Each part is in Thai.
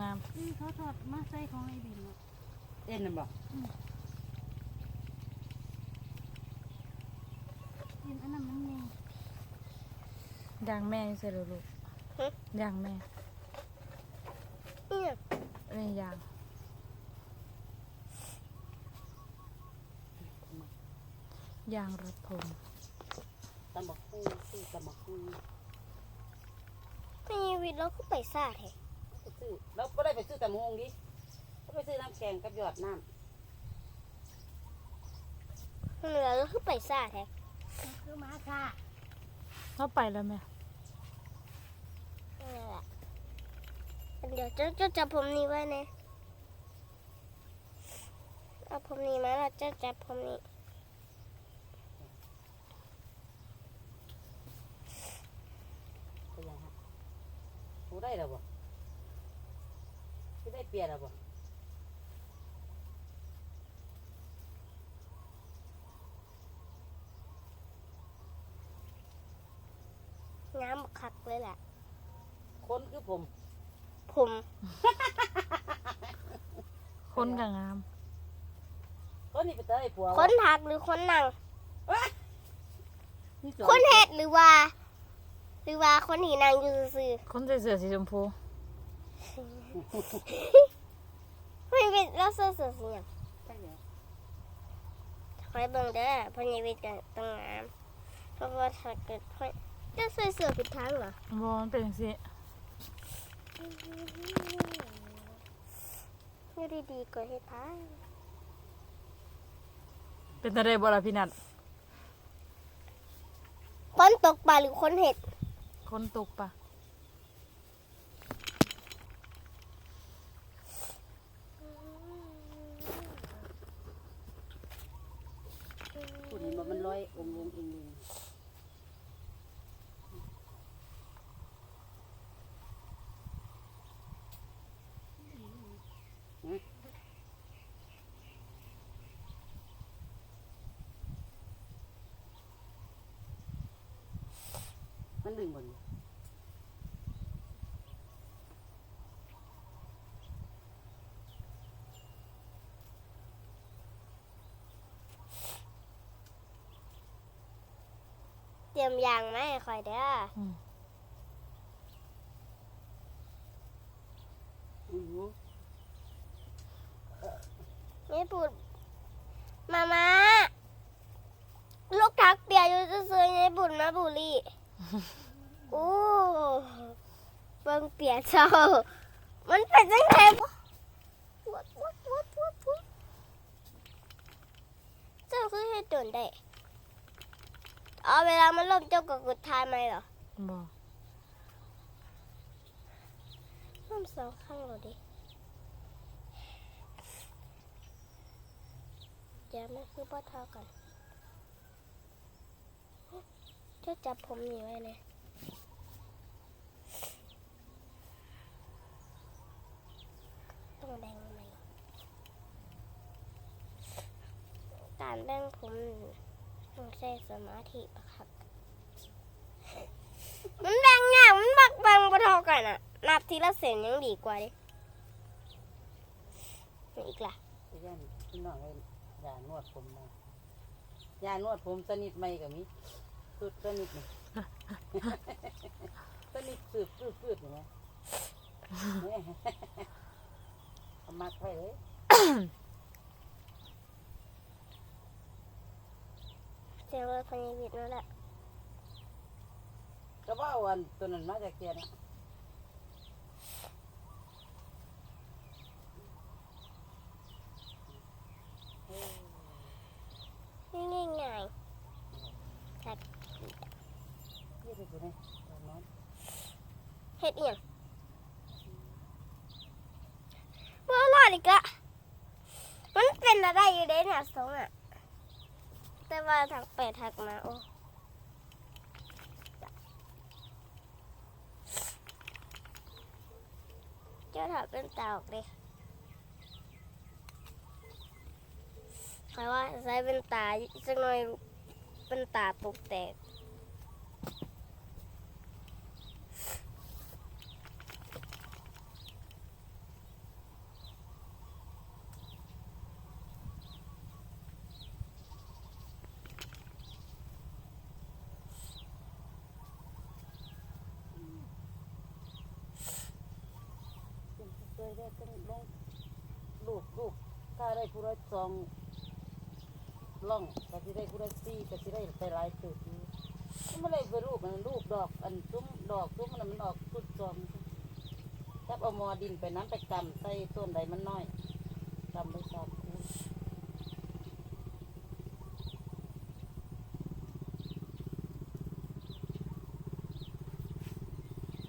งามอืมเขาถอดมาใส่ของไอ้บินอะเอ็นน่ะบอกเห็นอันนั้นมันแน่ๆย่างแม่นี่เสร็จแล้วลูกย่างแม่เนี่ยนี่ย่างย่างรถผมตำบักฮู้ซื้อตำบักฮู้ไม่มีวิทย์เราก็ไปซาแท้ไป ซื้อเราก็ได้ไปซื้อตำบักฮงดิก็ไปซื้อน้ำแข็งกับหยอดน้เหนือเราก็ไปซาแท้คือมาค่ะเขาไปแล้วแม่นั่นแหละเดี๋ยวเจ้าเจ้าจับผมนี้ไว้นะเอาผมนี้มาแล้วเจ้าจับผมนี้ำไปยังฮะฮู้ได้แล้วบ่ที่ได้ เปลี่ยนแล้วบ่น้ำบักคักเลยแหละ คนคือผมผมคนกับงาม คนนี่ไปเตยผัวคนทักหรือคนนั่งนี่สองคนเห็ดหรือว่า หรือว่าคนที่นั่งอยู่ซื่อคนใส่เสื้อสีชมพูๆ ไม่เป็นเราเสือเสื้อสียงใช่เหรอคอยเบิ่งเด้อพราะยายวิทย์กันต้องงามเพราะว่าถ้าเกิดพ่อจะใส่เสื้อผิดทางเหรอบอมันเป็นสิอยู่ดีๆก็เฮ็ดทางเป็นอะไรบ่ล่ะพี่นัดคนตกปลาหรือคนเห็ดคนตกปะผู้นี้ มันร้อยองค์ลงเองเองหืมมันดึงหมดเลย เต รียมยางมาให้คอยเด้ออืมอือหือนี่พูดมามาลูกทักเปียอยู่ซื่อๆนี่บุญมาบุรีโอ้เบิ่งเปียเจ้ามันเป็นจังไงวะวัดวัดวัดวัดวัดเจ้าคือให้ตื่นได้ เอาเวลามันล่มเจ้าก็กดทายไหมเหรอบอล่มสองข้างเหรอดิเดี๋ยวมันคือพ่อเท่ากันเจ้าจับผมนี่ไว้เลยต้องแบ่งไหมการแบ่งผมนี่ต้องใช้ส มาธิปะครับ มันแบ่งยากมันบักแบ่งบ่เท่ากันอะ นับทีละเส้นยังดีกว่าดินี่อีกล่ะไปย่านพี่น้องเลยยานวดผมมายานวดผมสนิทไหมกับมิสุดสนิทนี่ สนิทสืบสืบสืบอยู่ไหมเนี่ยเอามัดไว้เลย เสียงรถพยาบิดนั่นแหละก็ว่าวันตัวนั้นมาจากเกียร์นะนี่ง่ายง่ายยี่สิบคนเลยตอนนั้นๆเฮ็ดเอียงเมื่อรอดอีกละมันเป็นอะไรอยู่เด้เนี่ยสองอะแต่ ว่าถักไปถักมาโอ้เจ้าถักเป็นตาออกดิใครว่าใส่เป็นตาสักหน่อยเป็นตาปลุกแตก ได้ต้องลงลูกลูกถ้าได้ผู้ละสองล่องก็สิได้ผู้ละสี่ก็สิได้ไปหลายจุดอยู่ก็ไม่ได้ไปลูกมันลูกดอกอันซุ้มดอกซุ้มมันมันออกสุดสองถ้าเอามอดินไปน้ำไปกำใส่ต้นใดมันน้อยกำไปกำมคู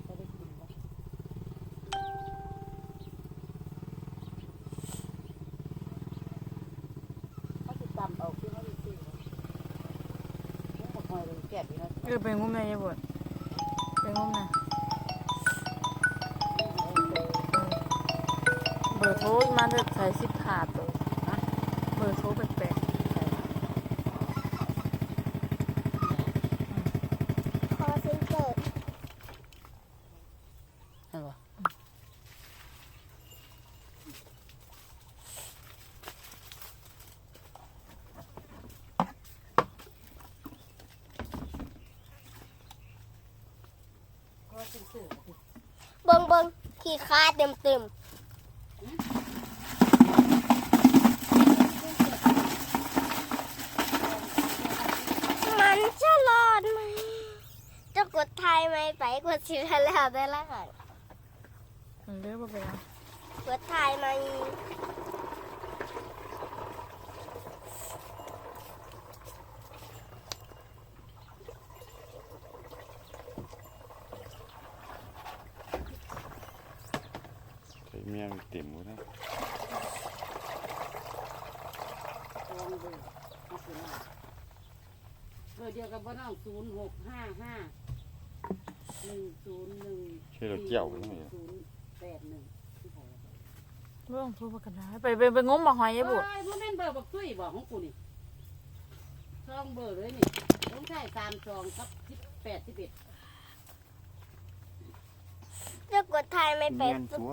จะได้กินแล้ว เขาสิกำเอาคือเขาสิซื้อมันบอกหอยเลยแก่ดีนะเออไปงุ้มในยายบดไปงุ้มนะเบอร์โทรมาจะใช้สิบขาดตัวเบอร์โทรแปลก คอเซ็นเตอร์ ใช่ปะก็ เป็นสื่อเบิงเบิงขี้คาดเต็มเต็มมันจะรอดไหมจะกดไทยไหมไปกดชิลแล้วได้ละค่ะๆมันเลือกว่าไปเอากดไทยไหม ใส่เมียมันเต็มหมดนะ ลองดูเอาสิมาเบอร์เดียวกับบ้านน้องศูนย์หกห้าห้าหนึ่งศูนย์หนึ่งใช่เราเกี่ยวกันไหมศูนย์แปดหนึ่งที่ไหนไม่ต้องโทรประกันได้ไปไปไปงุ้มมาหอยยายบดโอ้ยบ่แม่นเบอร์บักตุ้ยบอกของกูนี่ซองเบอร์เลยนี่ต้องใช้สามซองกับสิบแปดสิบเอ็ดจะกดไทยไหมไป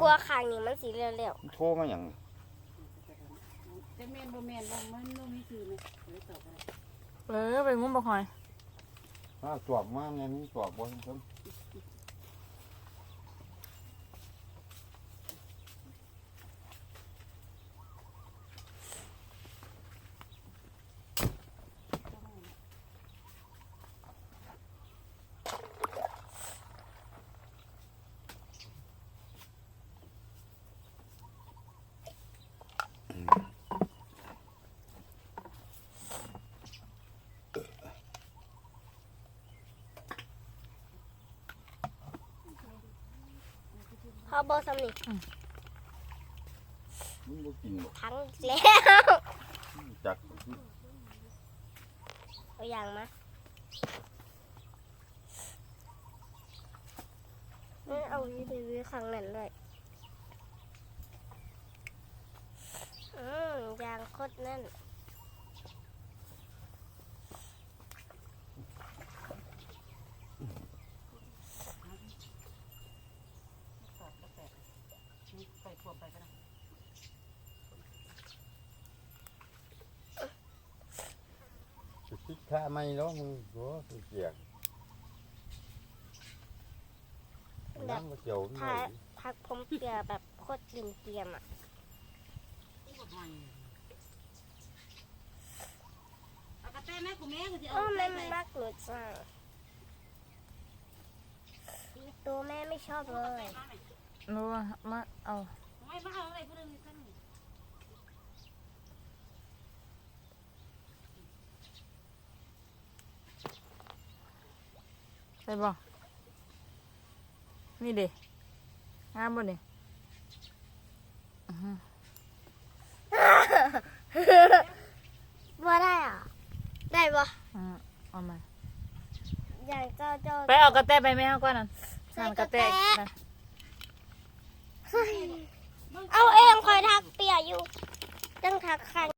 กลัวข้างนี้มันสีเร็วโทรมาอย่าง จะแม่นบ่แม่นบ่มันบ่มีซื้อไหมเลยตอบอะไรเออไปงุ้มบ่คอยถ้าจวบมาเนี่ยนี่จวบบ่ทั้งน ๆเขา บอกสำนีมันบ่กินบ่ทั้งแล้วจักเอาอย่างมาไม่เอาวิธีวิข้างนั้นเลยอืมยางโคตรแน่น ตอบก็แปดนี่ไปขวบไปก็ได้ สิคิดค่าไม่แล้วมึงโหสิเกียกน้ำบ่เกี่ยวมันถ้าได้พักผมเปียแบบโคตรลินเกียมอะที่บ่หอยเอากระแตแม่กูแม่กูสิโอ้เอาแม่ไปมันรักหนูจังตัวแม่ไม่ชอบเลยรู้ว่ามาเอาไม่บ้าอะไรพูดเรื่องนี้กัน ใช่บ่นี่เด็งามบ่เนี่ยอื้อหือว่าได้อะ ได้ปะอืมเอามาอย่างเจ้าเจ้าไปเอากระแตไปไหมเอาก่อนนั่นใส่นั่นกกระระแตแตนั่นเอาเองคอยทักเปียอยู่ต้องทักครั้ง